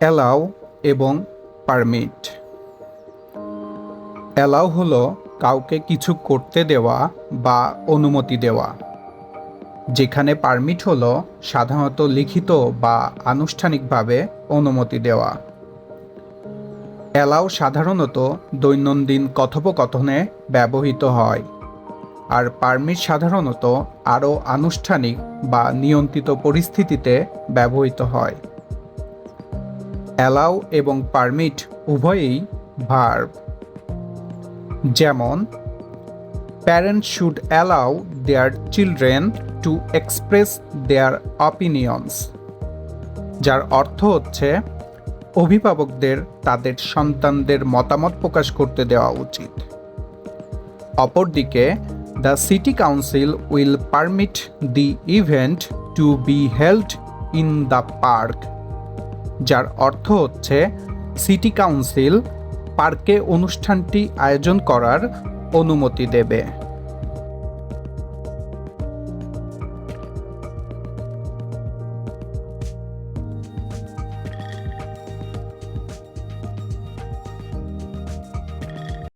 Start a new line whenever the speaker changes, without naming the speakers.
Allow এবং permit. Allow হলো কাউকে কিছু করতে দেওয়া বা অনুমতি দেওয়া। যেখানে পারমিট হলো সাধারণত লিখিত বা আনুষ্ঠানিকভাবে অনুমতি দেওয়া। অ্যালাউ সাধারণত দৈনন্দিন কথোপকথনে ব্যবহৃত হয়, আর পারমিট সাধারণত আরও আনুষ্ঠানিক বা নিয়ন্ত্রিত পরিস্থিতিতে ব্যবহৃত হয়। অ্যালাউ এবং পারমিট উভয়েই ভার্ব। যেমন parents should allow their children to express their opinions যার অর্থ হচ্ছে, অভিভাবকদের তাদের সন্তানদের মতামত প্রকাশ করতে দেওয়া উচিত অপরদিকে the city council will permit the event to be held in the park যার অর্থ হচ্ছে সিটি কাউন্সিল পার্কে অনুষ্ঠানটি আয়োজন করার অনুমতি দেবে।